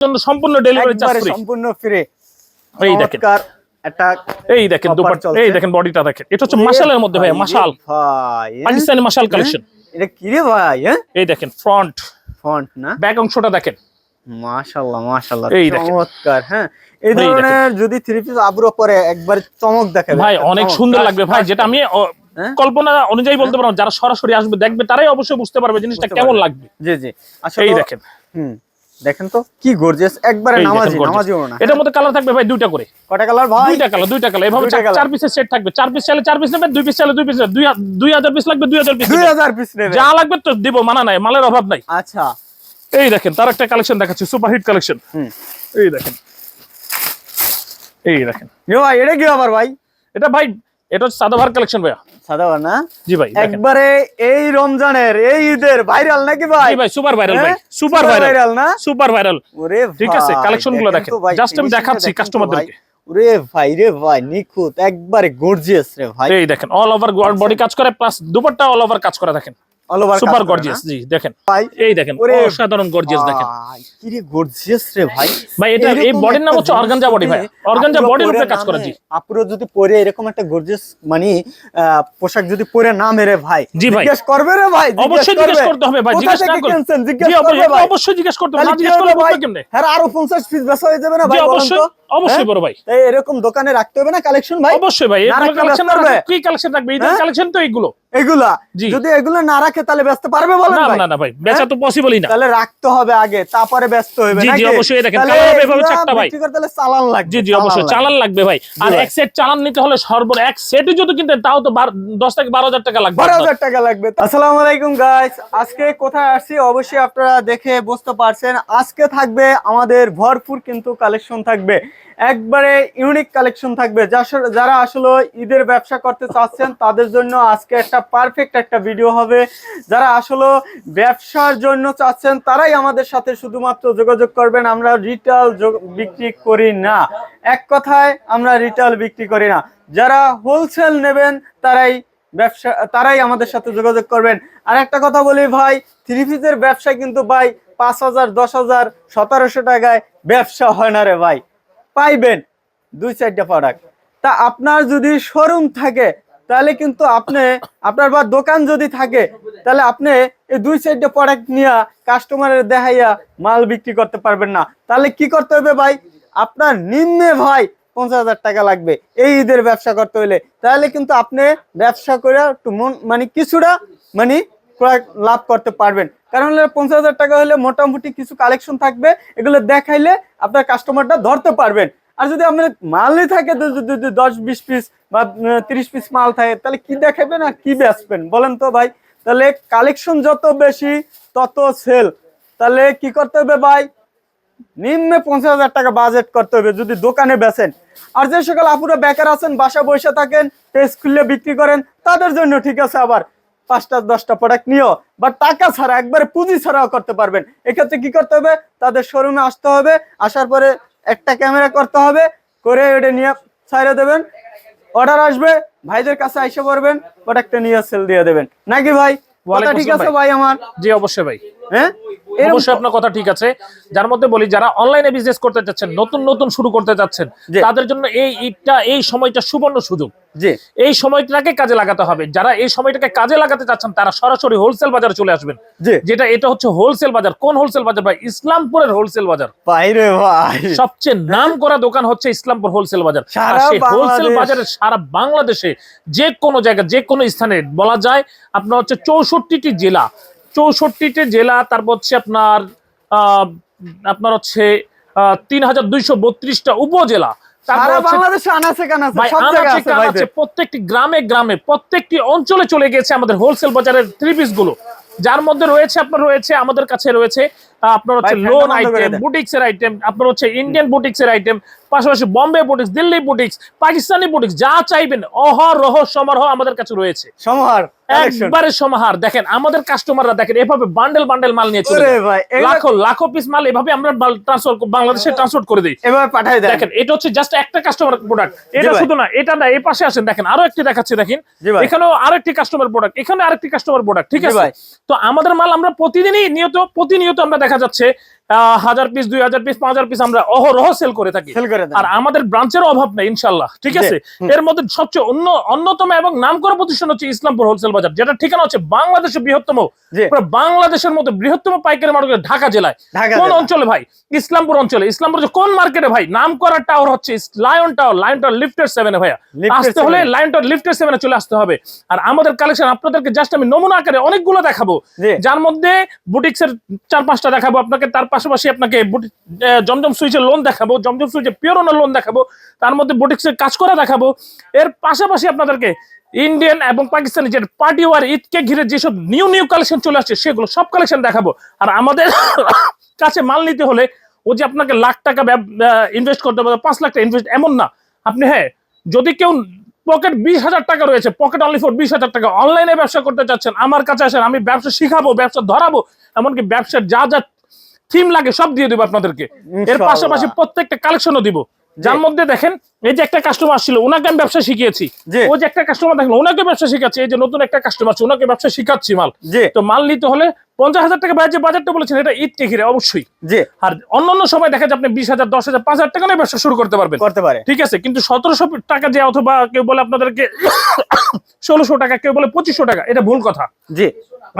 জন্য সম্পূর্ণ delivery charge free সম্পূর্ণ ফ্রি এই দেখেন। এই দেখেন দুপাট এই দেখেন বডিটা দেখেন। এটা হচ্ছে মাশালের মধ্যে ভাই মাশাল হ্যাঁ? পাকিস্তানি মাশাল কালেকশন এটা কি রে ভাই হ্যাঁ? এই দেখেন ফ্রন্ট ফন্ট না? ব্যাক অংশটা দেখেন। মাশাআল্লাহ মাশাআল্লাহ এই দেখেন। চমৎকার হ্যাঁ? এই এই ধরনের যদি থ্রি পিস আবরো পরে একবার চমক দেখাবে ভাই অনেক সুন্দর লাগবে ভাই যেটা আমি হ্যাঁ? কল্পনা অনুযায়ী বলতে পারব যারা সরাসরি আসবে দেখবে তারাই অবশ্যই বুঝতে পারবে জিনিসটা কেমন লাগবে। জি জি। আচ্ছা এই দেখেন। হুম। দেখেন তো কি গর্জিয়াস একবারে নামাজি নামাজি ওনা এটার মধ্যে কালার থাকবে ভাই দুইটা করে। কটা কালার ভাই? দুইটা কালার দুইটা কালার এভাবে চার-। পিসের সেট থাকবে। চার পিস চাইলে চার পিস নেবে দুই পিস চাইলে দুই পিস নেবে দুই হা- দুই হাজার পিস লাগবে দুই হাজার পিস দুই হাজার পিস নেবে যা লাগবে তো দিব মানা নাই মালের অভাব নাই। আচ্ছা। এই দেখেন তার একটা কালেকশন দেখাচ্ছি সুপার হিট কালেকশন হুম। এই দেখেন। এই দেখেন। এ ভাই এটা কি আবার ভাই? এটা ভাই এটা হচ্ছে সাদাভার কালেকশন ভাইয়া। সাদা না জি ভাই একবারে এই রমজানের এই ঈদের ভাইরাল নাকি ভাই ভাই সুপার ভাইরাল ভাই হ্যাঁ? সুপার ভাইরাল না? সুপার ভাইরাল ওরে ঠিক আছে, ভাই, গুলো দেখেন। তো আমি দেখাচ্ছি দেখেন তো customer-দেরকে। ভাই। ওরে ভাই রে ভাই নিখুঁত একবারে গর্জিয়াস রে ভাই এই দেখেন অল ওভার বডি কাজ করে প্লাস দুপাট্টা অল ওভার কাজ করে দেখেন অল ওভার সুপার গর্জিয়াস জি দেখেন ভাই এই দেখেন অসাধারণ গর্জিয়াস দেখেন কি রে গর্জিয়াস রে ভাই ভাই, এটা- এই বডির নাম হচ্ছে organza body ভাই। যদি organza আপুরা body র পরে উপরে কাজ করা, জি। আপুরা যদি পরে এরকম একটা গর্জিয়াস মানে আহ, পোশাক যদি পরে না মেরে ভাই জি ভাই। জিজ্ঞেস করবে রে ভাই অবশ্যই জিজ্ঞেস করতে হবে ভাই জিজ্ঞেস না করলে জিজ্ঞেস করবে অবশ্যই ভাই। অবশ্যই জিজ্ঞেস করতে হবে না জিজ্ঞেস করলে ভাই? কেমনে হ্যাঁ আরও পঞ্চাশ পিস বেচা হয়ে যাবে না ভাই বলেন অবশ্যই তো অবশ্যই হ্যাঁ? বড় ভাই। তাই এরকম দোকানে রাখতে হবে না কালেকশন ভাই? অবশ্যই ভাই কালেকশন হবে। কি কালেকশন ঈদের হ্যাঁ? কালেকশন তো এইগুলো। এগুলা। যদি এগুলো না রাখে তাহলে ব্যস্ত পারবে বলেন ভাই? না না ভাই বেচা তো পসিবলই না। তাহলে রাখতে হবে আগে তারপরে ব্যস্ত হবে জি, জি, অবশ্যই দেখেন, কালার হবে এভাবে চারটা ভাই। বিক্রি করতে হলে চালান লাগবে জি জি অবশ্যই চালান লাগবে। ভাই। আর এক সেট চালান নিতে হলে সর্ব এক সেটই যদি কিনতে তাও তো বার- দশ থেকে বারো হাজার টাকা লাগবে বারো আপনার। হাজার টাকা লাগবে। আসসালামু আলাইকুম গাইস আজকে কোথায় আসছি? অবশ্যই আপনারা দেখে বুঝতে পারছেন। আজকে থাকবে আমাদের ভরপুর কিন্তু কালেকশন থাকবে। একবারে ইউনিক কালেকশন থাকবে। যারা আসলে ঈদের ব্যবসা করতে চাচ্ছেন, তাদের জন্য আজকে একটা পারফেক্ট একটা ভিডিও হবে। যারা আসলে ব্যবসার জন্য চাচ্ছেন, তারাই আমাদের সাথে শুধুমাত্র যোগাযোগ করবেন। আমরা রিটেল বিক্রি করি না। এক কথায়, আমরা রিটেল বিক্রি করি না। যারা হোলসেল নেবেন, তারাই ব্যবসা, তারাই আমাদের সাথে যোগাযোগ করবেন। আর একটা কথা বলি ভাই থ্রি পিসের ব্যবসা কিন্তু ভাই পাঁচ হাজার, দশ হাজার, সতেরোশো টাকায় ব্যবসা হয় না রে ভাই। পাইবেন দুই চারটা প্রোডাক্ট তা আপনার যদি শোরুম থাকে, তাহলে কিন্তু আপনি, আপনার বা দোকান যদি থাকে, তাহলে আপনি এই দুই চারটা প্রোডাক্ট নিয়ে কাস্টমারের দেখাইয়া মাল বিক্রি করতে পারবেন না। তাহলে কি করতে হবে ভাই? আপনার নিম্নে ভাই পঞ্চাশ হাজার টাকা লাগবে এই ঈদের ব্যবসা করতে হলে তাহলে কিন্তু আপনি ব্যবসা করে একটু মন মানে কিছুটা মানে ক্রয় লাভ করতে পারবেন। কারণ হলো পঞ্চাশ হাজার টাকা হলে মোটামুটি কিছু কালেকশন থাকবে, এগুলো দেখাইলে আপনার কাস্টমারটা ধরতে পারবেন। আর যদি আপনার মালই থাকে দশ বিশ পিস বা তিরিশ পিস মাল থাকে, তাহলে কি দেখাবেন আর কি বেচবেন? বলেন তো ভাই। তাহলে কালেকশন যত বেশি, তত সেল তাহলে কি করতে হবে ভাই? নিম্নে পঞ্চাশ হাজার টাকা বাজেট করতে হবে যদি দোকানে বেচেন। আর যে সকল আপুরা বেকার আছেন বাসা বসে থাকেন, পেজ খুললে বিক্রি করেন, তাদের জন্য ঠিক আছে আবার। পাঁচটা দশটা প্রোডাক্ট নিও বা টাকা ছাড়া একবারে পুঁজি ছাড়াও করতে পারবেন। এক্ষেত্রে কি করতে হবে? তাদের শোরুমে আসতে হবে আসার পরে একটা ক্যামেরা করতে হবে করে ওটা নিয়ে ছাইড়ে দেবেন। অর্ডার আসবে ভাইদের কাছে আইসে পড়বেন প্রোডাক্টটা নিয়ে সেল দিয়ে দেবেন। নাকি ভাই? ঠিক আছে ভাই আমার? জি অবশ্যই ভাই। হ্যাঁ? অবশ্যই আপনার কথা ঠিক আছে। যার মধ্যে বলি যারা অনলাইনে বিজনেস করতে চাচ্ছেন নতুন নতুন শুরু করতে যাচ্ছেন জি। তাদের জন্য এই ঈদটা এই সময়টা সুবর্ণ সুযোগ। এই সময়টাকে কাজে লাগাতে হবে। যারা এই সময়টাকে কাজে লাগাতে চাচ্ছেন তারা সরাসরি হোলসেল বাজারে চলে আসবেন। যেটা এটা হচ্ছে হোলসেল বাজার। কোন হোলসেল বাজার? ভাই ইসলামপুরের হোলসেল বাজার। সবচেয়ে নাম করা দোকান হচ্ছে ইসলামপুর হোলসেল বাজার। আর সেই হোলসেল বাজারে সারা বাংলাদেশে যে কোনো জায়গায় যে কোনো স্থানে বলা যায় আপনার হচ্ছে চৌষট্টিটি জেলা। চৌষট্টিটি জেলা তারপর হচ্ছে আপনার আপনার হচ্ছে তিন হাজার দুইশো বত্রিশটা উপজেলা। প্রত্যেকটি গ্রামে গ্রামে প্রত্যেকটি অঞ্চলে চলে গেছে আমাদের হোলসেল বাজারের থ্রি পিসগুলো যার মধ্যে রয়েছে আপনার রয়েছে আমাদের কাছে রয়েছে আপনার হচ্ছে লোন আইটেম বুটিক্স এর আইটেম আপনার হচ্ছে ইন্ডিয়ান বুটিক্স এর আইটেম পাশাপাশি Bombay boutiques Delhi boutiques Pakistani boutiques যা চাইবেন অহরহ সমারোহ আমাদের কাছে রয়েছে। সমাহার একবারে সমাহার। দেখেন আমাদের কাস্টমাররা দেখেন এভাবে বান্ডেল বান্ডেল মাল নিয়ে চলে লাখো লাখো পিস মাল এভাবে আমরা ট্রান্সফার বাংলাদেশে ট্রান্সপোর্ট করে দিই। এভাবে পাঠাই দেন। দেখেন এটা হচ্ছে জাস্ট একটা কাস্টমার প্রোডাক্ট এটা শুধু না এটা না এই পাশে আসেন দেখেন আরও একটি দেখাচ্ছি দেখেন। এখানেও আরেকটি কাস্টমার প্রোডাক্ট এখানে আরেকটি কাস্টমার প্রোডাক্ট ঠিক আছে? ভাই। তো আমাদের মাল আমরা প্রতিদিনই নিয়ত প্রতিনিয়ত আমরা দেখা যাচ্ছে হাজার পিস দুই হাজার পিস পাঁচ হাজার পিস আমরা অহরহ সেল করে থাকি। সেল করে দেন আর আমাদের ব্রাঞ্চের অভাব নেই ইনশাল্লাহ ঠিক আছে? এর মধ্যে সবচেয়ে অন্য অন্যতম এবং নাম করা প্রতিষ্ঠান হচ্ছে ইসলামপুর হোলসেল বাজার যেটা ঠিকানা হচ্ছে বাংলাদেশের বৃহত্তম বাংলাদেশের মধ্যে বৃহত্তম পাইকারি মার্কেট ঢাকা জেলায়। কোন অঞ্চলে ভাই? ইসলামপুর অঞ্চলে। ইসলামপুর কোন মার্কেটে ভাই? নাম করা টাওয়ার হচ্ছে লায়ন টাওয়ার লায়ন টাওয়ার লিফটের সেভেনে ভাইয়া। আসতে হলে 7 লায়ন টাওয়ার লিফটের সেভেনে চলে আসতে হবে। আর আমাদের কালেকশন আপনাদেরকে জাস্ট আমি নমুনা আকারে অনেকগুলো দেখাবো। যার মধ্যে বুটিক্সের চার পাঁচটা দেখাবো আপনাকে তার পাশাপাশি আপনাকে জমজম সুইচের লোন দেখাবো, জমজম সুইচের পিওরনের লোন দেখাবো, তার মধ্যে বুটিক্সের কাজ করা দেখাবো। এর পাশাপাশি আপনাদেরকে ইন্ডিয়ান এবং পাকিস্তানি যে পার্টি ওয়ার ঈদকে ঘিরে যেসব নিউ নিউ কালেকশন চলে আসছে, সেগুলো সব কালেকশন দেখাবো। আর আমাদের কাছে মাল নিতে হলে ও যে আপনাকে লাখ টাকা ইনভেস্ট করতে হবে পাঁচ লাখ টাকা ইনভেস্ট এমন না। আপনি হ্যাঁ যদি কেউ পকেট বিশ হাজার টাকা রয়েছে পকেট অনলি ফর বিশ হাজার টাকা অনলাইনে ব্যবসা করতে চাচ্ছেন, আমার কাছে আসেন, আমি ব্যবসা শিখাবো, ব্যবসা ধরাবো, এমনকি ব্যবসার যা যা থিম লাগে সব দিয়ে দেবো আপনাদেরকে। এর পাশাপাশি প্রত্যেকটা কালেকশনও দিব। যার মধ্যে দেখেন এই যে একটা কাস্টমার ছিল ওনাকে আমি ব্যবসা শিখিয়েছি। ওই যে একটা কাস্টমার দেখেন ওনাকে ব্যবসা শিখাচ্ছি এই যে নতুন একটা কাস্টমার আছে ওনাকে ব্যবসা শিখাচ্ছি মাল। তো মাল নিতে হলে পঞ্চাশ হাজার টাকা বাজে বাজারটা বলেছেন এটা ঈদকে ঘিরে অবশ্যই। আর অন্যান্য সময় দেখা যায় আপনি বিশ হাজার দশ হাজার পাঁচ হাজার টাকা নিয়ে ব্যবসা শুরু করতে পারবেন। করতে পারে। ঠিক আছে কিন্তু সতেরোশো টাকা যে অথবা কেউ বলে আপনাদেরকে ষোলোশো টাকা কেউ বলে পঁচিশশো টাকা এটা ভুল কথা। জি।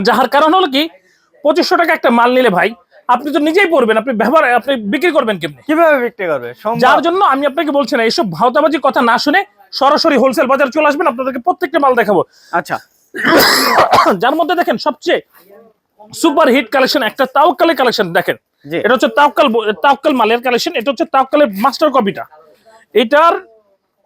যাহার কারণ হলো কি পঁচিশশো টাকা একটা মাল নিলে ভাই আপনি তো নিজেই পড়বেন আপনি ব্যবহার আপনি বিক্রি করবেন কেমনি? কীভাবে বিক্রি করবে? যার জন্য আমি আপনাকে বলছি না এইসব ভাওতাবাজি কথা না শুনে সরাসরি হোলসেল বাজার চলে আসবেন আপনাদেরকে প্রত্যেকটা মাল দেখাবো। আচ্ছা। যার মধ্যে দেখেন সবচেয়ে সুপার হিট কালেকশন একটা তাওকালের কালেকশন দেখেন। এটা হচ্ছে তাওকাল তাওকাল মালের কালেকশন এটা হচ্ছে তাওকালের মাস্টার কপিটা এটার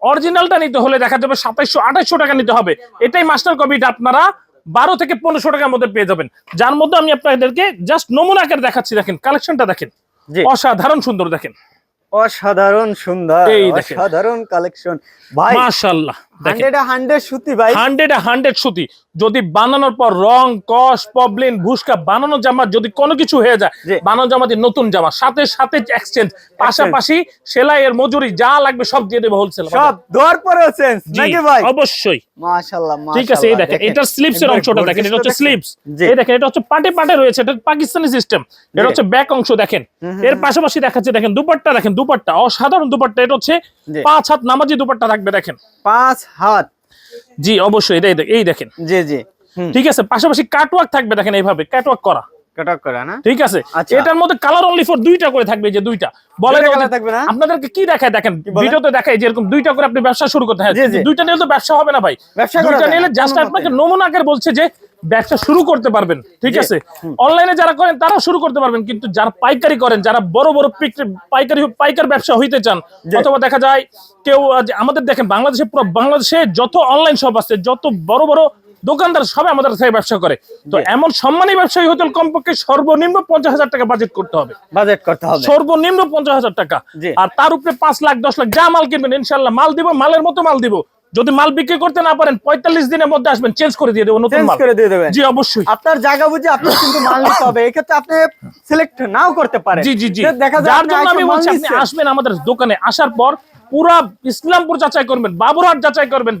অরিজিনালটা নিতে হলে দেখা যাবে সাতাইশশো আঠাইশশো টাকা নিতে হবে। এটাই মাস্টার কপিটা আপনারা বারো থেকে পনেরোশো টাকার মধ্যে পেয়ে যাবেন। যার মধ্যে আমি আপনাদেরকে জাস্ট নমুনা আকারে দেখাচ্ছি দেখেন কালেকশনটা দেখেন। অসাধারণ সুন্দর দেখেন। অসাধারণ সুন্দর সাধারণ অসাধারণ কালেকশন ভাই মাশাল্লাহ দেখেন। হান্ড্রেড হান্ড্রেড সুতি ভাই। হান্ড্রেড হান্ড্রেড যদি বানানোর পর রং কস প্রবলেম ভুসকা বানানো জামা যদি কোনো কিছু হয়ে যায় বানানো জামা দিয়ে নতুন জামা সাথে সাথে এক্সচেঞ্জ পাশাপাশি সেলাইয়ের মজুরি যা লাগবে সব দিয়ে দেবে হোলসেল সব দর পরেও চেঞ্জ নাকি ভাই? অবশ্যই। মাশাআল্লাহ ঠিক আছে এই দেখেন এটার স্লিপস এর অংশটা দেখেন এটা হচ্ছে স্লিপস এই দেখেন এটা হচ্ছে পাটে পাটে রয়েছে এটা পাকিস্তানি সিস্টেম এটা হচ্ছে ব্যাক অংশ দেখেন। এর পাশাপাশি দেখাচ্ছে দেখেন দুপাট্টা দেখেন দুপাট্টা অসাধারণ দুপাট্টা এটা হচ্ছে পাঁচ হাত নামাজি দুপাট্টা থাকবে দেখেন। পাঁচ হাত। জি অবশ্যই এটাই এই দেখেন। জি জি ঠিক আছে পাশাপাশি কাটওয়ার্ক থাকবে দেখেন এইভাবে কাটওয়ার্ক করা। কটক করে না? ঠিক আছে আচ্ছা। এটার মধ্যে কালার অনলি ফর দুইটা করে থাকবে যে দুইটা। বলে? আপনাদেরকে কি দেখায় দেখেন? ভিডিওতে দেখায় যে এরকম দুইটা করে আপনি ব্যবসা শুরু করতে হয়। দুইটা নিলে তো ব্যবসা হবে না ভাই। ব্যবসা দুইটা নিলে জাস্ট আপনাকে নমুনা আকারে বলছে যে ব্যবসা শুরু করতে পারবেন ঠিক আছে? অনলাইনে যারা করেন তারাও শুরু করতে পারবেন কিন্তু যারা পাইকারি করেন যারা বড় বড় পাইকারি পাইকার ব্যবসা হইতে চান অথবা দেখা যায় কেউ আমাদের দেখেন বাংলাদেশে পুরো বাংলাদেশে যত অনলাইন শপ আছে যত বড় বড় দোকানদার সবাই আমাদের থেকে ব্যবসা করে। তো এমন সম্মানী ব্যবসায়ী হতে কমপক্ষে সর্বনিম্ন পঞ্চাশ হাজার টাকা বাজেট করতে হবে। বাজেট করতে হবে। সর্বনিম্ন পঞ্চাশ হাজার টাকা। আর তার উপরে পাঁচ লাখ দশ লাখ যা মাল কিনবেন ইনশাল্লাহ মাল দিব মালের মতো মাল দিব। যদি মাল বিক্রি করতে না পারেন পঁয়তাল্লিশ দিনের মধ্যে আসবেন চেঞ্জ করে দিয়ে দেবো নতুন করে দিয়ে দেবেন। জি অবশ্যই। আপনার জায়গা বুঝে আপনি কিন্তু মাল নিতে হবে। এক্ষেত্রে আপনি সিলেক্ট নাও করতে পারেন। জি জি জি। দেখা যায় যার জন্য আমি বলছি আপনি আসবেন আমাদের দোকানে আসার পর পুরা ইসলামপুর যাচাই করবেন বাবুরহাট যাচাই করবেন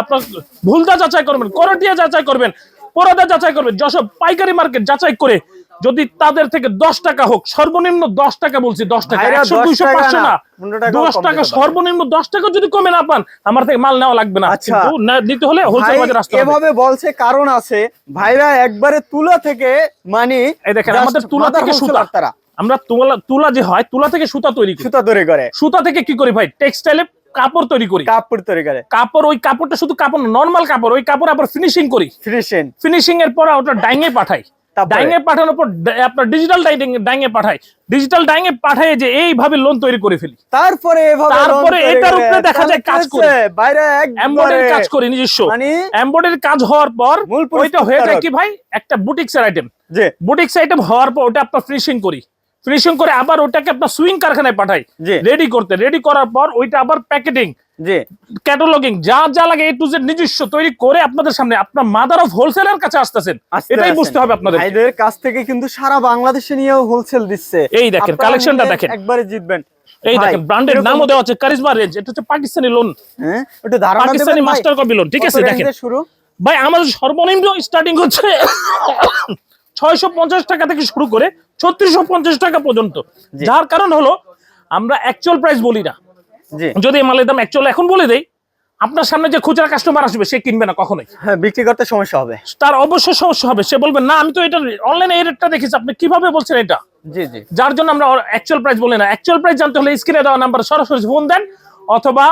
আপনার ভুলদা যাচাই করবেন করটিয়া যাচাই করবেন পোড়াদা যাচাই করবেন যশোর পাইকারি মার্কেট যাচাই করে যদি তাদের থেকে দশ টাকা হোক সর্বনিম্ন দশ টাকা বলছি দশ টাকা। একশো দুইশো পাঁচশো না, না 15 টাকাও দশ টাকা সর্বনিম্ন দশ টাকা যদি কমে না পান আমার থেকে মাল নেওয়া লাগবে না। আচ্ছা। কিন্তু না- হলে হোলসেল ভাই বাজার আসতে এভাবে বলছে কারণ আছে ভাইরা একবারে তুলা থেকে মানে এই দেখেন আমাদের তুলা থেকে সুতা। তারা আমরা তুলা তুলা যে হয় তুলা থেকে সুতা তৈরি করি। সুতা তৈরি করে। সুতা থেকে কি করি ভাই? টেক্সটাইলে কাপড় তৈরি করি। কাপড় তৈরি করে। কাপড় ওই কাপড়টা শুধু কাপড় নর্মাল কাপড় ওই কাপড় আবার ফিনিশিং করি। ফিনিশিং ফিনিশিং এর পর ওটা ডাইঙে পাঠাই? ডাইঙে পাঠানোর পর আপনার ডিজিটাল ডাইং ডাইঙে পাঠায়। ডিজিটাল ডাইঙে পাঠায় যে এইভাবে লোন তৈরি করে ফেলি। তারপরে তারপরে এটার উপরে দেখা যায় কাজ করে। বাইরে এমব্রয়ডারি কাজ করি নিজস্ব। মানে এমব্রয়ডারি কাজ হওয়ার পর ওইটা হয়ে যায় কি ভাই? একটা বুটিক্সের আইটেম যে বুটিক্স আইটেম হওয়ার পর ওটা আপনার ফিনিশিং করি। ফিনিশিং করে আবার ওটাকে আপনার সুইং কারখানায় পাঠাই। রেডি করতে। রেডি করার পর ওইটা আবার প্যাকেটিং ক্যাটালগিং যা যা লাগে এ টু জেড নিজস্ব তৈরি করে আপনাদের সামনে আপনার মাদার অফ হোলসেলের কাছে আসতেছেন। এটাই বুঝতে হবে আপনাদের। ভাইদের কাছ থেকে কিন্তু সারা বাংলাদেশে নিয়েও হোলসেল দিচ্ছে। এই দেখেন, কালেকশনটা দেখেন। একবারে জিতবেন। এই দেখেন ব্র্যান্ডের নামও দেওয়া আছে কারিজমা রেঞ্জ এটা হচ্ছে পাকিস্তানি লোন হ্যাঁ ধারণা পাকিস্তানি মাস্টার কপি লোন ঠিক আছে দেখেন। শুরু? ভাই আমাদের সর্বনিম্ন স্টার্টিং হচ্ছে ছয়শো পঞ্চাশ টাকা থেকে শুরু করে ছত্রিশশো টাকা পর্যন্ত। যার কারণ হলো আমরা অ্যাকচুয়াল প্রাইস বলি না। যদি মালের দাম অ্যাকচুয়াল এখন বলে দেই আপনার সামনে যে খুচরা কাস্টমার আসবে সে কিনবে না কখনোই। হ্যাঁ বিক্রি করতে সমস্যা হবে। তার অবশ্যই সমস্যা হবে। সে বলবে না আমি তো এটা অনলাইনে এই রেটটা দেখেছি। আপনি কীভাবে বলছেন এটা? জি জি। যার জন্য আমরা অ্যাকচুয়াল প্রাইস বলি না। অ্যাকচুয়াল প্রাইস জানতে হলে স্ক্রিনে দেওয়া নাম্বার সরাসরি ফোন দেন অথবা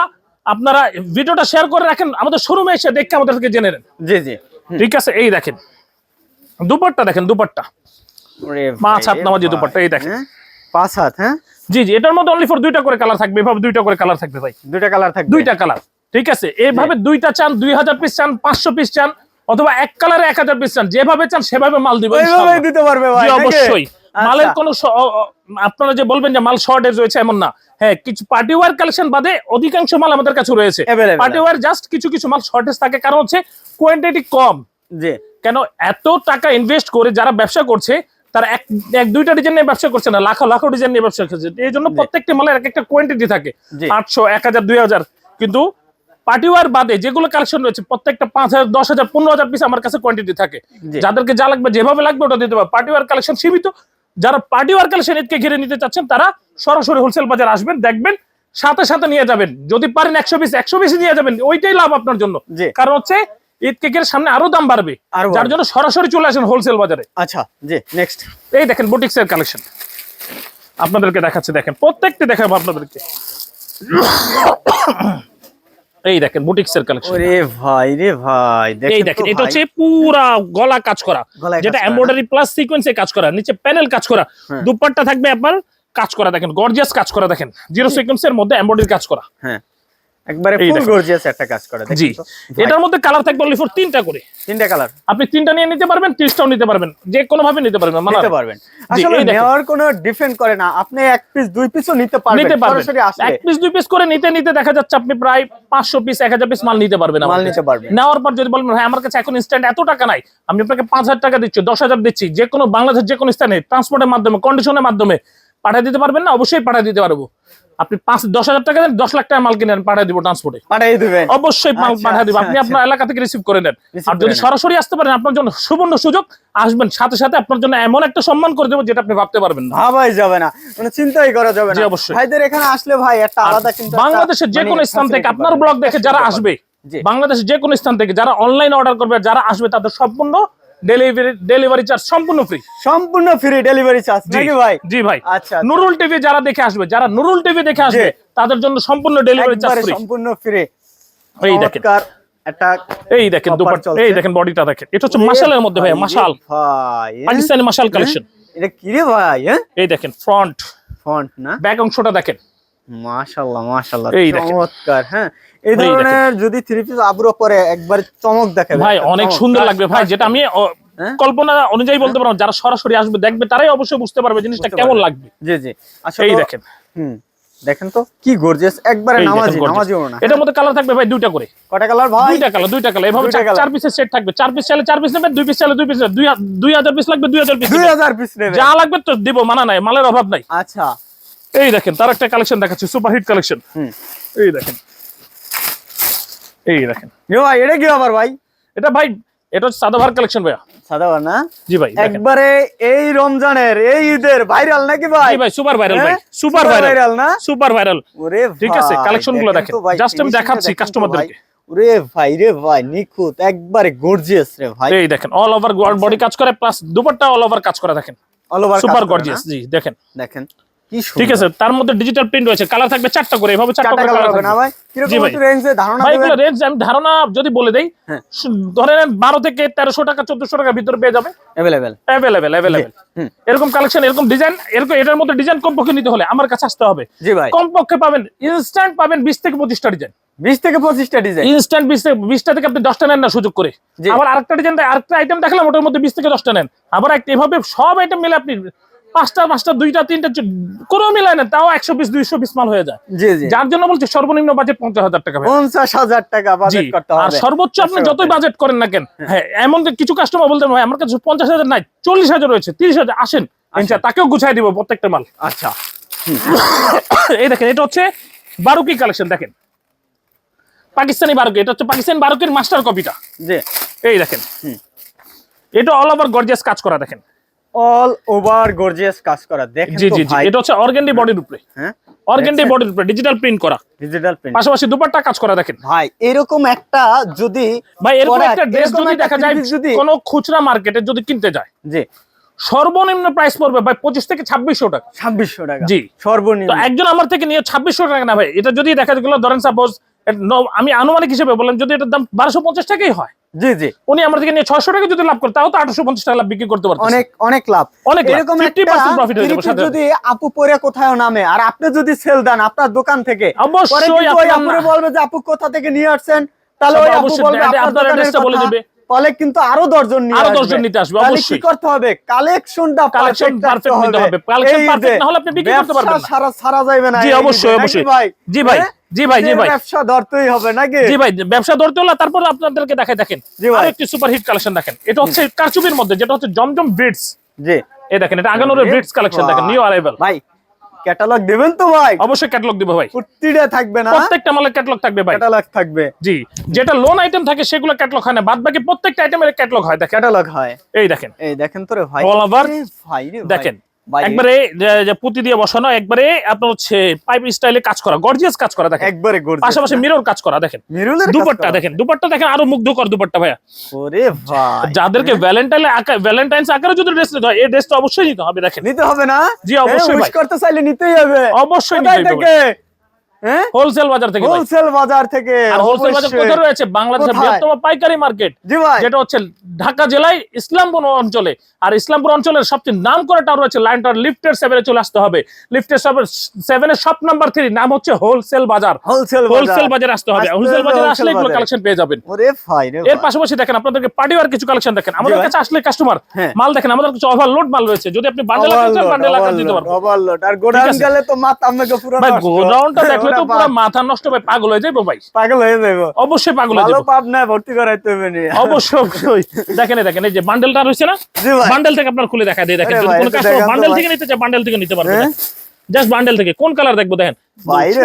আপনারা ভিডিওটা শেয়ার করে রাখেন। আমাদের শোরুমে এসে দেখে আমাদেরকে জেনে নেন। জি জি। ঠিক আছে? এই দেখেন। দুপাট্টা দেখেন দুপাট্টা। পাঁচ হাত নামাজি দুপাট্টা, এই দেখেন। হ্যাঁ? পাঁচ হাত হ্যাঁ? জি জি এটার মধ্যে অনলি ফর দুইটা করে কালার থাকবে এভাবে দুইটা করে কালার থাকবে ভাই। দুইটা কালার থাকবে। দুইটা কালার ঠিক আছে? এইভাবে দুইটা চান দুই হাজার পিস চান পাঁচশো পিস চান অথবা এক কালারে এক হাজার পিস চান যেভাবে চান সেভাবে মাল দিবেন দিতে পারবে ভাই অবশ্যই। আচ্ছা। মালের কোনো আপনারা যে বলবেন যে মাল শর্টেজ রয়েছে এমন না। হ্যাঁ কিছু পার্টি ওয়ার কালেকশন বাদে অধিকাংশ মাল আমাদের কাছে রয়েছে। পার্টি ওয়ার জাস্ট কিছু কিছু মাল শর্টেজ থাকে। কারণ হচ্ছে কোয়ান্টিটি কম। জি কেন এত টাকা ইনভেস্ট করে যারা ব্যবসা করছে তারা এক এক দুইটা ডিজাইন নিয়ে ব্যবসা করছে না লাখো লাখো ডিজাইন নিয়ে ব্যবসা করছে। এই জন্য প্রত্যেকটা মালের এক একটা কোয়ান্টিটি থাকে। আটশো এক হাজার দুই হাজার। কিন্তু পার্টিওয়ার বাদে যেগুলো কালেকশন রয়েছে প্রত্যেকটা পাঁচ হাজার দশ হাজার পনেরো হাজার পিস আমার কাছে কোয়ান্টিটি থাকে। যাদেরকে যা লাগবে যেভাবে লাগবে ওটা দিতে পারবে পার্টিওয়ার কালেকশন সীমিত। যারা পার্টিওয়ার কালেকশন ঈদকে ঘিরে নিতে চাচ্ছেন তারা সরাসরি হোলসেল বাজার আসবেন দেখবেন সাথে সাথে নিয়ে যাবেন। যদি পারেন একশো পিস একশো পিস নিয়ে যাবেন ওইটাই লাভ আপনার জন্য। কারণ হচ্ছে ঈদ কেকের সামনে আরও দাম বাড়বে। আরও যার জন্য সরাসরি চলে আসেন হোলসেল বাজারে। আচ্ছা জি নেক্সট এই দেখেন বুটিক্সের কালেকশন আপনাদেরকে দেখাচ্ছে দেখেন প্রত্যেকটি দেখাবো আপনাদেরকে। এই দেখেন বুটিক্সের কালেকশন ওরে ভাই রে ভাই এই দেখেন এটা হচ্ছে পুরা গলা কাজ করা। যেটা এমব্রয়ডারি প্লাস সিকোয়েন্সে কাজ করা নিচে প্যানেল কাজ করা। হ্যাঁ। দুপাট্টা থাকবে আপনার কাজ করা দেখেন গর্জিয়াস কাজ করা দেখেন। জিরো সিকোয়েন্সের মধ্যে এমব্রয়ডারি কাজ করা। হ্যাঁ। একবারে এই ফুল দেখেন। গর্জিয়াস একটা কাজ করে জি। এটার মধ্যে কালার থাকবে অনলি ফর তিনটা করে। তিনটা কালার আপনি তিনটা নিয়ে নিতে পারবেন তিরিশটাও নিতে পারবেন। যে কোনো ভাবে নিতে পারবেন মানে নিতে পারবেন। আসলে নেওয়ার কোনো ডিফেন্ড করে না। আপনি এক পিস দুই পিসও নিতে পারবেন নিতে পারবেন এক পিস দুই পিস করে নিতে নিতে দেখা যাচ্ছে আপনি প্রায় পাঁচশো পিস এক হাজার পিস মাল নিতে পারবেন মাল নিতে পারবেন। নেওয়ার পর যদি বলবেন ভাই আমার কাছে এখন ইনস্ট্যান্ট এত টাকা নাই আমি আপনাকে পাঁচ হাজার টাকা দিচ্ছি দশ হাজার দিচ্ছি যে কোনো বাংলাদেশের যে কোনো স্থানে ট্রান্সপোর্টের মাধ্যমে কন্ডিশনের মাধ্যমে পাঠিয়ে দিতে পারবেন না? অবশ্যই পাঠিয়ে দিতে পারব। আপনি পাঁচ দশ হাজার টাকা দেন দশ লাখ টাকা মাল কিনেন পাঠিয়ে দিব ট্রান্সপোর্টে পাঠিয়ে দিবেন। অবশ্যই মাল আচ্ছা, পাঠিয়ে দিব। আচ্ছা, আপনি আচ্ছা। আপনার এলাকা থেকে রিসিভ করে নেন। আর যদি সরাসরি আসতে পারেন আপনার জন্য সুবর্ণ সুযোগ। আসবেন সাথে সাথে আপনার জন্য এমন একটা সম্মান করে দেবো যেটা আপনি ভাবতে পারবেন না। ভাবাই যাবে না। মানে চিন্তাই করা যাবে জি, না অবশ্যই। ভাইদের এখানে আসলে ভাই একটা আলাদা কিন্তু বাংলাদেশের যে মানে কোনো স্থান থেকে আপনার ব্লগ দেখে যারা আসবে। বাংলাদেশের যে কোনো স্থান থেকে যারা অনলাইন অর্ডার করবে যারা আসবে তাদের সম্পূর্ণ ডেলিভারি ডেলিভারি চার্জ সম্পূর্ণ ফ্রি সম্পূর্ণ ফ্রি ডেলিভারি চার্জ নাকি ভাই? জি ভাই। আচ্ছা নুরুল টিভি যারা দেখে আসবে যারা নুরুল টিভি দেখে আসবে তাদের জন্য সম্পূর্ণ ডেলিভারি চার্জ ফ্রি সম্পূর্ণ ফ্রি এই দেখেন। এই দেখেন Offer এই দেখেন বডিটা দেখেন। এটা হচ্ছে মাশালের মধ্যে ভাই মাশাল ভাই হ্যাঁ? পাকিস্তানি মাশাল কালেকশন এটা কি রে ভাই হ্যাঁ? এই দেখেন ফ্রন্ট ফন্ট না? ব্যাক অংশটা দেখেন। মাশাআল্লাহ মাশাআল্লাহ এই চমৎকার হ্যাঁ? এই ধরনের যদি থ্রি পিস আবরো পরে একবার চমক দেখাবে ভাই অনেক সুন্দর লাগবে। ভাই যেটা আমি হ্যাঁ? কল্পনা অনুযায়ী বলতে পারব যারা সরাসরি আসবে দেখবে তারাই অবশ্যই বুঝতে পারবে জিনিসটা কেমন লাগবে। জি জি। আসলে এই দেখেন। হুম দেখেন তো কি গর্জিয়াস একবারে নামাজি gorgeous। না এটার মধ্যে কালার থাকবে ভাই দুইটা করে। কটা কালার ভাই? দুইটা কালার দুইটা কালার এভাবে চার- পিসের সেট থাকবে। চার পিস চাইলে চার পিস নেবেন দুই পিস চাইলে দুই পিস দুই হা- দুই হাজার পিস লাগবে দুই হাজার পিস দুই হাজার পিস নেবে যা লাগবে তো দিব মানা নাই মালের অভাব নাই। আচ্ছা। এই দেখেন তার একটা কালেকশন দেখাচ্ছি সুপার হিট কালেকশন এই দেখেন। এই দেখেন। ভাই এটা কি আবার ভাই? এটা ভাই এটা হচ্ছে সাদাভার কালেকশন ভাইয়া। সাদা না? জি ভাই দেখেন। একবারে এই রমজানের এই ঈদের ভাইরাল নাকি ভাই? ভাই সুপার ভাইরাল ভাই? সুপার ভাইরাল না? সুপার ভাইরাল ওরে ঠিক আছে, collection গুলো দেখেন। আমি দেখাচ্ছি। ওরে ভাই রে ভাই নিখুঁত একবারে গর্জিয়াস রে ভাই। এই দেখেন অল ওভার বডি কাজ করে প্লাস দুপাট্টা অল ওভার কাজ করা দেখেন। অল ওভার সুপার গর্জিয়াস জি দেখেন। দেখেন। ঠিক আছে তার মধ্যে ডিজিটাল প্রিন্ট রয়েছে কালার থাকবে চারটা করে এভাবে চারটা চারটা করে কালার কালার হবে না থাকবে ভাই কিরকম জি ভাই। একটু রেঞ্জে ধারণা ভাই দেবেন এগুলো রেঞ্জ আমি ধারণা যদি বলে দেই হ্যাঁ। ধরে নেন বারো থেকে তেরোশো টাকা চোদ্দশো টাকার ভিতরে পেয়ে যাবে अवेलेबल অ্যাভেলেবেল অ্যাভেলেবেল হুম। এরকম কালেকশন এরকম ডিজাইন এরকম এটার মধ্যে ডিজাইন কমপক্ষে নিতে হলে আমার কাছে আসতে হবে জি ভাই কমপক্ষে পাবেন ইনস্ট্যান্ট পাবেন বিশ থেকে পঁচিশটা ডিজাইন 20 থেকে 25টা ডিজাইন ইনস্ট্যান্ট বিশ থেকে বিশটা থেকে আপনি দশটা নেন না সুযোগ করে জি। আবার আরেকটা ডিজাইন আরেকটা আইটেম দেখলাম ওটার মধ্যে বিশ থেকে দশটা নেন আবার একটা এভাবে সব আইটেম মিলে আপনি পাঁচটা পাঁচটা দুইটা তিনটা কোনো মিলায় না তাও একশো বিশ দুইশো বিশ মাল হয়ে যায়। যার জন্য বলছি সর্বনিম্ন বাজেট পঞ্চাশ হাজার টাকা পঞ্চাশ হাজার টাকা আর সর্বোচ্চ আপনি যতই বাজেট করেন না কেন হ্যাঁ। এমন কিছু কাস্টমার বলতে ভাই আমার কাছে পঞ্চাশ হাজার নাই চল্লিশ হাজার রয়েছে তিরিশ হাজার আসেন তাকেও গুছাই দিব প্রত্যেকটা মাল। আচ্ছা। এই দেখেন এটা হচ্ছে বারুকি কালেকশন দেখেন। পাকিস্তানি বারুকি এটা হচ্ছে পাকিস্তান বারুকির মাস্টার কপিটা জি। এই দেখেন। এটা অল ওভার গর্জিয়াস কাজ করা দেখেন। অল ওভার গর্জিয়াস কাজ করা। দেখেন জি জি এটা হচ্ছে অর্গেন্ডি বডির উপরে হ্যাঁ? অর্গেন্ডি? বডির উপরে ডিজিটাল প্রিন্ট করা। ডিজিটাল প্রিন্ট পাশাপাশি দুপাট্টা কাজ করা দেখেন। ভাই এরকম একটা যদি ভাই এরকম একটা ড্রেস যদি দেখা যায় যদি কোনো খুচরা মার্কেটে যদি কিনতে যায় জি। সর্বনিম্ন প্রাইস পড়বে ভাই পঁচিশ থেকে ছাব্বিশশো টাকা। ছাব্বিশশো টাকা। জি। সর্বনিম্ন। একজন আমার থেকে নিয়ে ছাব্বিশশো টাকা না ভাই এটা যদি দেখা গেলো ধরেন সাপোজ আমি আনুমানিক হিসেবে বললাম যদি এটার দাম বারোশো পঞ্চাশ টাকাই হয় জি জি। উনি আমার থেকে নিয়ে ছয়শো টাকা যদি লাভ করে তাও তো আঠারোশো পঞ্চাশ টাকা লাভ বিক্রি করতে পারতেছে। অনেক অনেক লাভ। অনেক এরকম 50% হয়ে যাবে যদি আপু পরে কোথাও নামে আর আপনি যদি সেল দেন আপনার দোকান থেকে অবশ্যই আপনি বলবে যে আপু কোথা থেকে নিয়ে আসছেন? তাহলে ওই আপু বলবে আপনার দোকানের বলে। দিবে। তাহলে কিন্তু আরও দশজন আরও আসবে। 10 জন নিতে আসবে, কি করতে হবে কালেকশনটা Collection perfect নিতে হবে। Collection perfect না হলে আপনি বিক্রি করতে পারবেন না। সারা সারা যাবে না জি, অবশ্যই, অবশ্যই। ভাই জি ভাই, হ্যাঁ? জি ভাই, জি ভাই। ব্যবসা ধরতেই হবে নাকি জি ভাই ব্যবসা ধরতে হলে তারপর আপনাদেরকে দেখাই দেখেন। আরেকটি সুপার হিট কালেকশন দেখেন এটা হচ্ছে কারচুপির মধ্যে যেটা হচ্ছে জমজম বিটস জি এই দেখেন এটা আগানোর বিটস কালেকশন দেখেন নিউ অ্যারাইভাল ভাই ক্যাটালগ দেবেন তো ভাই? অবশ্যই ক্যাটালগ দিব ভাই। প্রতিটা থাকবে না? প্রত্যেকটা মালের ক্যাটালগ থাকবে ভাই। ক্যাটালগ থাকবে। জি যেটা লোন আইটেম থাকে সেগুলো ক্যাটালগ হয় না বাদ বাকি প্রত্যেকটা আইটেমের ক্যাটালগ হয় দেখেন। ক্যাটালগ হয়। এই দেখেন। এই দেখেন তো রে ভাই। দেখেন। একবারে পুঁতি দিয়ে বসানো একবারে আপনার হচ্ছে পাইপ স্টাইলে কাজ করা গর্জিয়াস কাজ করা দেখেন। একবারে পাশাপাশি মিরর কাজ করা দেখেন। দুপাট্টা। দেখেন দুপাট্টা দেখেন আরও মুগ্ধকর দুপাট্টা ভাইয়া। ওরে ভাই। যাদেরকে ভ্যালেন্টাইন ভ্যালেন্টাইন্স আকারে যদি ড্রেস নিতে হয় এই ড্রেসটা অবশ্যই নিতে হবে দেখেন। নিতে হবে না? জি, অবশ্যই হ্যাঁ, wish করতে চাইলে নিতেই হবে। অবশ্যই নিতে হবে থেকে? হোলসেল বাজার থেকে হোলসেল বাজার থেকে আর হোলসেল বাজার কোথায় রয়েছে? বাংলাদেশের বৃহত্তম পাইকারি মার্কেট যেটা হচ্ছে ঢাকা জেলায় ইসলামপুর অঞ্চলে। আর ইসলামপুর অঞ্চলের সবচেয়ে নাম করা টাওয়ার রয়েছে লাইনটার লিফটের সেভেনে চলে আসতে হবে। লিফটের সেভেনের শপ নাম্বার থ্রি নাম হচ্ছে হোলসেল বাজার হোলসেল হোলসেল বাজার আসতে হবে। হোলসেল বাজার আসলে এগুলো কালেকশন পেয়ে যাবেন। ওরে ভাই রে এর পাশাপাশি দেখেন আপনাদেরকে পার্টিওয়ার কিছু কালেকশন দেখেন। আমাদের কাছে আসলে কাস্টমার হ্যাঁ। মাল দেখেন আমাদের কাছে ওভারলোড মাল রয়েছে। যদি আপনি বান্ডেল আকার চান Overload, বান্ডেল আকার দিতে overload, পারব। আর গোডাউন গেলে তো মাথা আমাকে পুরো গোডাউনটা দেখলে তো পুরো মাথা নষ্ট ভাই পাগল হয়ে যাব ভাই। পাগল হয়ে যাব অবশ্যই পাগল হয়ে যাব পাপ নাই ভর্তি করাইতে হবে নি। অবশ্যই অবশ্যই। দেখেন দেখেন এই যে বান্ডেলটা রয়েছে না? বান্ডেল থেকে আপনার খুলে দেখা দিয়ে দেখেন আরে যদি কোনো কাস্টমার বান্ডেল থেকে নিতে চায় বান্ডেল থেকে নিতে পারবে হ্যাঁ? জাস্ট বান্ডেল থেকে কোন কালার দেখব দেখেন?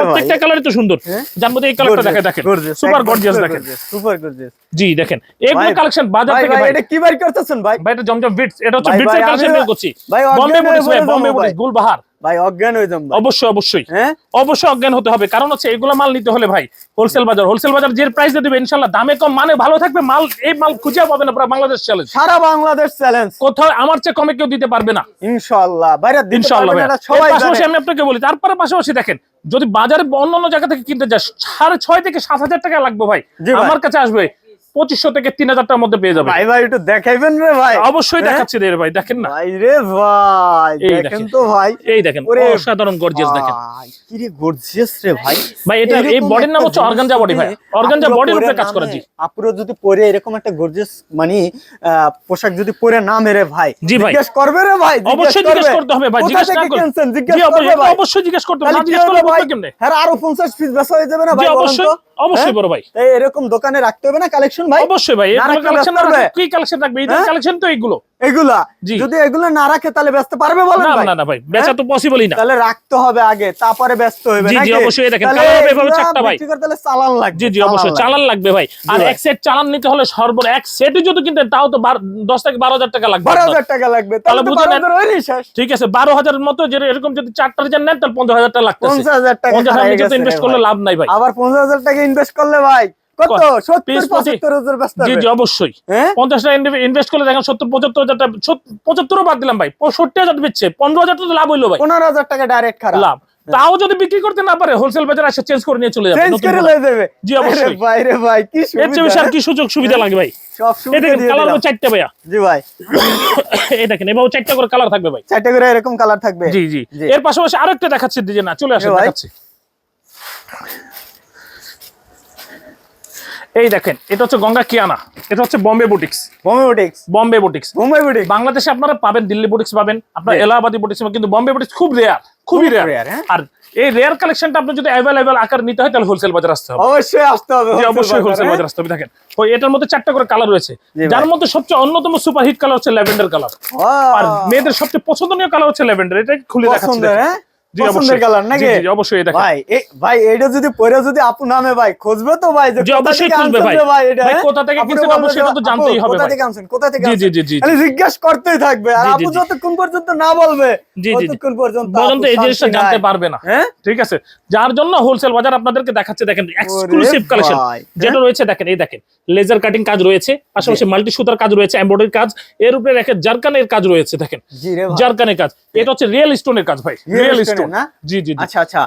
প্রত্যেকটা কালারই তো সুন্দর। হ্যাঁ? যার মধ্যে এই কালারটা দেখে দেখেন সুপার গর্জিয়াস দেখেন। সুপার গর্জিয়াস জি দেখেন। এগুলো কালেকশন বাজার থেকে ভাই এটা কি বাই করতেছেন ভাই? ভাই এটা জমজম বিটস এটা হচ্ছে বিটসের ভাই, কালেকশন বের করছি। বম্বে ভাই বম্বে গুলবাহার ভাই অজ্ঞান হয়ে অবশ্যই অবশ্যই। হ্যাঁ? অবশ্যই অজ্ঞান হতে হবে। কারণ হচ্ছে এগুলো মাল নিতে হলে ভাই হোলসেল বাজার হোলসেল বাজার যে প্রাইস দেবে ইনশাল্লাহ দামে কম মানে ভালো থাকবে মাল এই মাল খুঁজে পাবে না পুরো বাংলাদেশ চ্যালেঞ্জ সারা বাংলাদেশ চ্যালেঞ্জ কোথাও আমার চেয়ে কমে কেউ দিতে পারবে না। ইনশাআল্লাহ বাইরে ইনশাআল্লাহ সবাই পাশাপাশি আমি আপনাকে বলি তারপরে পাশাপাশি দেখেন যদি বাজারে অন্য অন্য জায়গা থেকে কিনতে যাস সাড়ে ছয় থেকে সাত হাজার টাকা লাগবে ভাই। আমার কাছে আসবে পঁচিশশো থেকে তিন হাজার টাকার মধ্যে পেয়ে যাবে। ভাই ভাই একটু দেখাইবেন রে ভাই। অবশ্যই হ্যাঁ? দেখাচ্ছি রে ভাই দেখেন না। ভাই রে ভাই দেখেন। তো ভাই। এই দেখেন অসাধারণ গর্জিয়াস দেখেন। কি রে গর্জিয়াস রে ভাই। ভাই এটা এই বডির নাম হচ্ছে অর্গানজা বডি ভাই। অর্গানজা বডির পরে উপরে কাজ করা জি। আপুরা যদি পরে এরকম একটা গর্জিয়াস মানে পোশাক যদি পরে না মেরে ভাই জি ভাই। জিজ্ঞেস করবে রে ভাই অবশ্যই জিজ্ঞেস করতে হবে ভাই জিজ্ঞেস না করলে জিজ্ঞেস অবশ্যই করবে ভাই। অবশ্যই জিজ্ঞেস করতে হবে। জিজ্ঞেস করলে ভাই? কেমনে? হ্যাঁ আরও 50 পিস বেচা হয়ে যাবে না ভাই অবশ্যই। অবশ্যই হ্যাঁ? বড় ভাই। এই এরকম দোকানে রাখতে হবে না কালেকশন ভাই? অবশ্যই ভাই কালেকশন রাখবে কি কালেকশন রাখবে? হ্যাঁ? কালেকশন তো এইগুলো এগুলা। যদি এগুলো না রাখে তাহলে ব্যস্ত পারবে বলেন ভাই? না না ভাই বেচা তো পসিবলই না। তাহলে রাখতে হবে আগে তারপরে ব্যস্ত হবে জি, জি, অবশ্যই দেখেন, কালার এভাবে চারটা ভাই। বিক্রি করতে চালান লাগবে জি জি অবশ্যই চালান লাগবে ভাই। আর এক সেট চালান নিতে হলে সর্ব এক সেটে যদি কিনতেন তাও তো বার- দশ থেকে বারো হাজার টাকা লাগবে বারো আপনার। হাজার টাকা লাগবে তাহলে তাহলে তো বুঝে বারো নেন। হাজার হয়নি শেষ। ঠিক আছে বারো হাজারের মতো যে এরকম যদি চারটা রিজার্ভ নেন তাহলে পঞ্চাশ হাজার টাকা লাগতেছে। পঞ্চাশ হাজার টাকা পঞ্চাশ হারিয়ে হাজার গেছে ইনভেস্ট করলে লাভ নাই ভাই। আবার পঞ্চাশ হাজার টাকা ইনভেস্ট করলে ভাই কত? হাজার জি জি অবশ্যই। হ্যাঁ? টাকা ইনভেস্ট করলে দেখেন হাজার টাকা পঁচাত্তরও বাদ দিলাম ভাই। পঁয়ষট্টি হাজার বেচছে পনেরো হাজার তো লাভ হইল ভাই। পনেরো হাজার টাকা ডাইরেক্ট খারাপ। লাভ। তাও যদি বিক্রি করতে না পারে হোলসেল বাজারে এসে চেঞ্জ করে নিয়ে চলে যাবে চেঞ্জ করে করে। লয়ে যাবে। জি, অবশ্যই। ভাই রে ভাই কি এর চেয়ে আর কি সুযোগ সুবিধা লাগে ভাই। সব সুবিধা দিয়ে দিলাম। হবে চারটে ভাইয়া। জি ভাই। এই দেখেন এভাবে চারটা করে কালার থাকবে ভাই। চারটে করে এরকম কালার থাকবে। জি জি। জি। এর পাশাপাশি আরেকটা দেখাচ্ছি না চলে আসে। দেখাচ্ছি। এই দেখেন এটা হচ্ছে গঙ্গা কিয়ানা এটা হচ্ছে Bombay boutiques. Bombay boutiques. Bombay boutiques. Bombay boutiques. বাংলাদেশে আপনারা পাবেন দিল্লি বুটিক্স পাবেন আপনার। এলাহাবাদী বুটিক্স কিন্তু বম্বে বুটিক্স খুব রেয়ার খুবই রেয়ার হ্যাঁ? আর এই রেয়ার কালেকশনটা আপনি যদি অ্যাভেলেবেল আকার নিতে হয় তাহলে হোলসেল বাজার আসতে হবে। অবশ্যই আসতে হবে অবশ্যই হোলসেল বাজারে। বাজার আসতে হবে। দেখেন ওই এটার মধ্যে চারটা করে কালার রয়েছে। যার মধ্যে সবচেয়ে অন্যতম সুপার হিট কালার হচ্ছে ল্যাভেন্ডার কালার আর মেয়েদের সবচেয়ে পছন্দনীয় কালার হচ্ছে ল্যাভেন্ডার এটা খুলে দেখাচ্ছি পছন্দের, দেখেন। হ্যাঁ? জি পছন্দের কালার নাকি? জি, জি, অবশ্যই দেখেন ভাই ভাই এটা যদি পরে যদি আপু নামে ভাই খুঁজবে তো ভাই যে অবশ্যই খুঁজবে ভাই। এটা হ্যাঁ? কোথা থেকে কিনছেন অবশ্যই তো জানতেই হবে কোথা থেকে আনছেন কোথা থেকে জি, জি, জি, জি, জিজ্ঞাসা করতেই থাকবে। আর জি, জি, আপু যতক্ষণ পর্যন্ত না বলবে জি, জি, জি। ততক্ষণ পর্যন্ত পর্যন্ত এই জিনিসটা জানতে পারবে না। হ্যাঁ? ঠিক আছে। যার জন্য হোলসেল বাজার আপনাদেরকে দেখাচ্ছে দেখেন এক্সক্লুসিভ কালেকশন ভাই, যেটা হ্যাঁ? রয়েছে দেখেন এই দেখেন লেজার কাটিং কাজ রয়েছে পাশাপাশি মাল্টি সুতার কাজ রয়েছে এমব্রয়ডারি কাজ এর উপরে রেখে জারকানের কাজ রয়েছে দেখেন। জারকানের কাজ। এটা হচ্ছে রিয়েল স্টোনের কাজ ভাই। রিয়েল স্টোন না? জি জি জি। আচ্ছা আচ্ছা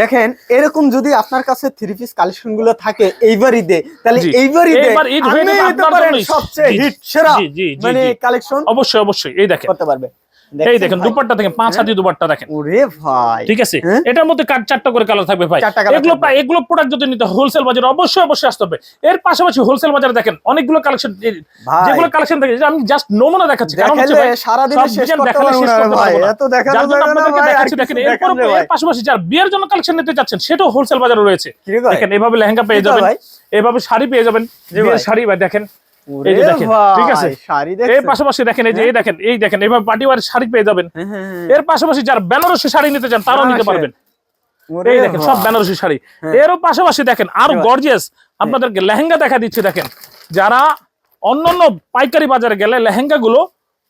দেখেন এরকম যদি আপনার কাছে থ্রি পিস কালেকশনগুলো থাকে এইবারই দে তাহলে এইবার ঈদে আপনি। সবচেয়ে। হিট সেরা মানে কালেকশন অবশ্যই অবশ্যই এই দেখেন করতে পারবে এই দেখেন দুপাট্টা দেখেন পাঁচ হাতি দুপাট্টা দেখেন। ওরে ভাই। ঠিক আছে? হ্যাঁ? এটার মধ্যে কার চারটা করে কালার থাকবে ভাই? এগুলো প্রায় এগুলো প্রোডাক্ট যদি নিতে হোলসেল বাজারে অবশ্যই অবশ্যই আসতে হবে। এর পাশাপাশি হোলসেল বাজারে দেখেন অনেকগুলো কালেকশন যেগুলো কালেকশন থাকে আমি জাস্ট নমুনা দেখাচ্ছি কারণ হচ্ছে ভাই, সারাদিনে সব শেষ করতে পারব না এত দেখানো যাবে না ভাই দেখাচ্ছি দেখেন এরপর এর পাশাপাশি যারা বিয়ের জন্য কালেকশন নিতে চাচ্ছেন সেটাও হোলসেল বাজারে রয়েছে? দেখেন এভাবে লেহেঙ্গা পেয়ে যাবেন? এভাবে শাড়ি পেয়ে যাবেন শাড়ি ভাই দেখেন এই যে দেখেন ঠিক আছে? এর পাশাপাশি দেখেন এই যে এই দেখেন এই দেখেন এভাবে পার্টি ওয়ার শাড়ি পেয়ে যাবেন। হ্যাঁ, হ্যাঁ, হ্যাঁ। এর পাশাপাশি যারা বেনারসি শাড়ি নিতে চান তারাও নিতে পারবেন। এই দেখেন সব বেনারসি শাড়ি। এরও পাশাপাশি দেখেন আরও গর্জিয়াস আপনাদেরকে লেহেঙ্গা দেখা দিচ্ছে দেখেন। যারা অন্যান্য পাইকারি বাজারে গেলে লেহেঙ্গা গুলো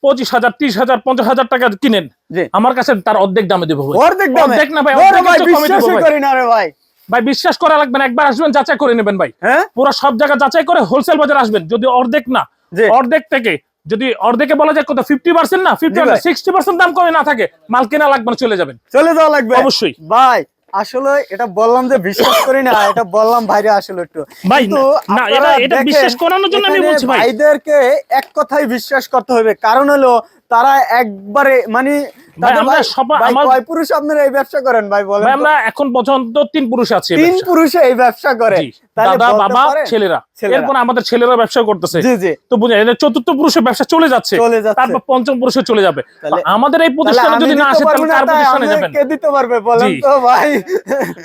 পঁচিশ হাজার ত্রিশ হাজার পঞ্চাশ হাজার টাকা কিনেন। আমার কাছে তার অর্ধেক দামে দেবো অর্ধেক দামে? অর্ধেক না ভাই। ভাই বিশ্বাস করা লাগবে না একবার আসবেন যাচাই করে নেবেন ভাই। হ্যাঁ? পুরো সব জায়গা যাচাই করে হোলসেল বাজার আসবেন যদি অর্ধেক না। অর্ধেক থেকে যদি অর্ধেকে বলা যায় কত ফিফটি পার্সেন্ট না? ফিফটি সিক্সটি পার্সেন্ট দাম কমে না থাকে মাল কেনা লাগবে না চলে যাবেন। চলে যাওয়া লাগবে। অবশ্যই। ভাই আসলে এটা বললাম যে বিশ্বাস করি না এটা বললাম ভাইরে আসলে একটু। ভাই, না, এটা- এটা বিশ্বাস করানোর জন্য আমি বলছি ভাই। ভাইদেরকে এক কথাই বিশ্বাস করতে হবে। কারণ হলো তারা একবারে মানে কয় পুরুষ আপনারা এই ব্যবসা করেন ভাই বলেন আমরা এখন পর্যন্ত তিন পুরুষ আছি এই তিন পুরুষে এই ব্যবসা করে। দাদা বাবা ছেলেরা। ছেলেরা। এরপর আমাদের ছেলেরা ব্যবসা করতেছে। জি জি। তো বুঝেন এটা চতুর্থ পুরুষের ব্যবসা চলে যাচ্ছে। চলে যাচ্ছে। তারপর পঞ্চম পুরুষে চলে যাবে। আমাদের এই প্রতিষ্ঠানে যদি না আসে তাহলে কার প্রতিষ্ঠানে যাবেন? কে দিতে পারবে বলেন তো ভাই?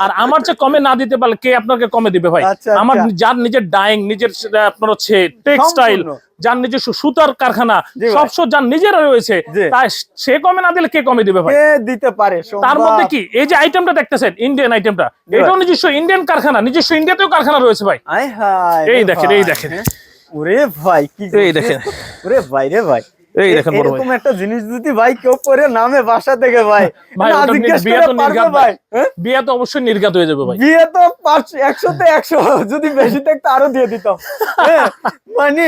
আর আমার চেয়ে কমে না দিতে পারলে কে আপনাকে কমে দিবে ভাই? আচ্ছা, আচ্ছা। আমার যার নিজের ডাইং নিজের আপনার হচ্ছে টেক্সটাইল। যার নিজস্ব সুতার কারখানা সব সবসময় যার নিজেরা রয়েছে তাই সে কমে না দিলে কে কমে দিবে ভাই? দিতে পারে? তার মধ্যে কি? এই যে আইটেমটা দেখতেছেন ইন্ডিয়ান আইটেমটা এটাও নিজস্ব ইন্ডিয়ান কারখানা নিজস্ব ইন্ডিয়াতেও কারখানা রয়েছে ভাই। এই দেখেন, এই দেখেন। হ্যাঁ? ওরে ভাই কি এই দেখেন। ওরে ভাই রে ভাই। এই দেখেন বড় ভাই। এরকম একটা জিনিস যদি ভাই কেউ পরে নামে বাসা থেকে ভাই ভাই না জিজ্ঞেস করে তো পারবে ভাই ভাই হ্যাঁ? তো অবশ্যই হয়ে যাবে ভাই বিয়ে তো পাঁচ- একশোতে একশো যদি বেশি থাকতো আরও দিয়ে দিতাম হ্যাঁ? মানে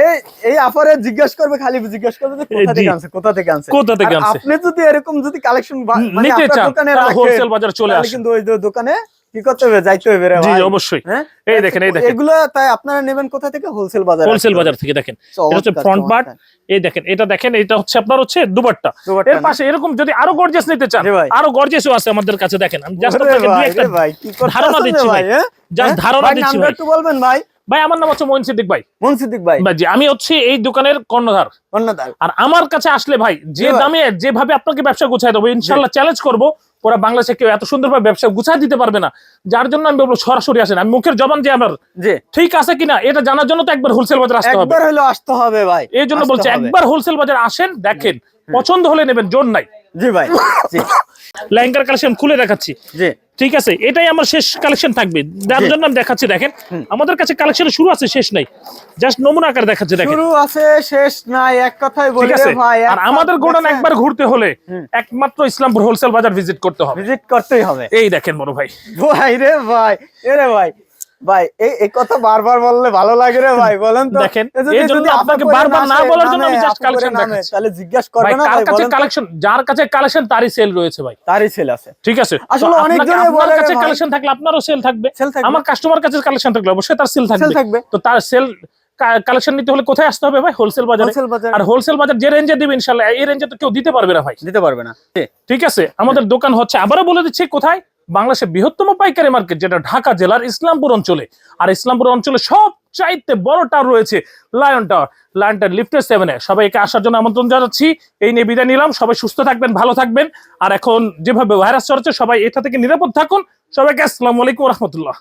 এই এই আফারে জিজ্ঞেস করবে খালি জিজ্ঞেস করবে যে কোথা থেকে আনছে কোথা থেকে আনছে কোথা থেকে আনছে? আপনি যদি এরকম যদি কালেকশন নিতে চান, তাহলে wholesale বাজারে চলে আসেন। কিন্তু ওই যে দোকানে কি করতে হবে? যাইতে হবে রে জি অবশ্যই। হ্যাঁ? এই দেখেন এই দেখেন। এগুলো তাই আপনারা নেবেন কোথা থেকে? হোলসেল বাজার হোলসেল বাজার থেকে দেখেন। এটা হচ্ছে ফ্রন্ট পার্ট এই দেখেন এটা দেখেন এটা হচ্ছে আপনার হচ্ছে দুবারটা এর পাশে এরকম যদি আরও গর্জিয়াস নিতে চান আরও গর্জিয়াসও আছে আমাদের কাছে দেখেন। আমি জাস্ট আপনাকে দুই একটা ধারণা দিচ্ছি ভাই। হ্যাঁ? Just হ্যাঁ? ধারণা দিচ্ছি ভাই। একটু বলবেন ভাই। ভাই আমার নাম হচ্ছে মইন সিদ্দিক ভাই। মন সিদ্দিক ভাই। ভাই জি আমি হচ্ছে এই দোকানের কর্ণধার। অন্যদার আর আমার কাছে আসলে ভাই যে দামে যেভাবে আপনাকে ব্যবসা গুছাই দেবো ইনশাল্লাহ চ্যালেঞ্জ করব পুরো বাংলাদেশে কেউ এত সুন্দরভাবে ব্যবসা গুছাই দিতে পারবে না। যার জন্য আমি বলব সরাসরি আসেন। আমি মুখের জবান যে আমার যে ঠিক আছে কিনা এটা জানার জন্য তো একবার হোলসেল বাজার আসতে হবে। একবার হলো আসতে হবে ভাই এই জন্য বলছি একবার হোলসেল বাজার আসেন দেখেন পছন্দ হলে নেবেন জোর নাই। জি ভাই জি। কালেকশন খুলে দেখাচ্ছি। জি। ঠিক আছে এটাই আমার শেষ কালেকশন থাকবে। যার। জন্য আমি দেখাচ্ছি দেখেন আমাদের কাছে কালেকশন শুরু আছে শেষ নাই। জাস্ট নমুনা আকার দেখাচ্ছে দেখেন। শুরু আছে শেষ নাই এক কথাই বলি ভাই আর আমাদের গোডাউন একবার ঘুরতে হলে একমাত্র ইসলামপুর হোলসেল বাজার ভিজিট করতে হবে। ভিজিট করতেই হবে। এই দেখেন বড় ভাই। ভাই রে ভাই এ রে ভাই ভাই এই এই কথা বারবার বললে ভালো লাগে রে ভাই বলেন তো। দেখেন, যদি- আপনাকে বারবার না বলার জন্য আমি collection নামে, দেখাচ্ছি। তাহলে জিজ্ঞাসা করবে না ভাই কাছে কালেকশন যার কাছে কালেকশন তারই সেল রয়েছে ভাই। তারই ছেলে আছে। ঠিক আছে। আসলে অনেক জনে বলে কাছে কালেকশন থাকলে আপনারও সেল থাকবে। সেল আমার কাস্টমার কাছে কালেকশন থাকলে অবশ্যই তার সেল সেল থাকবে। তো তার সেল কালেকশন নিতে হলে কোথায় আসতে হবে ভাই? হোলসেল বাজারে। আর হোলসেল বাজার যে রেঞ্জে দিবে ইনশাল্লাহ এই রেঞ্জে তো কেউ দিতে পারবে না ভাই। দিতে পারবে না। ঠিক আছে? আমাদের দোকান হচ্ছে আবারও বলে দিচ্ছি কোথায়? বাংলাদেশের বৃহত্তম পাইকারি মার্কেট, যেটা ঢাকা জেলার ইসলামপুর অঞ্চলে। আর ইসলামপুর অঞ্চলে সব চাইতে বড় টাওয়ার রয়েছে লায়ন টাওয়ার লায়ন টাওয়ার লিফটের সেভেনে সবাইকে আসার জন্য আমন্ত্রণ জানাচ্ছি। এই নিয়ে বিদায় নিলাম। সবাই সুস্থ থাকবেন, ভালো থাকবেন। আর এখন যেভাবে ভাইরাস চড়ছে সবাই এটা থেকে নিরাপদ থাকুন। সবাইকে আসসালামু আলাইকুম রহমতুল্লাহ।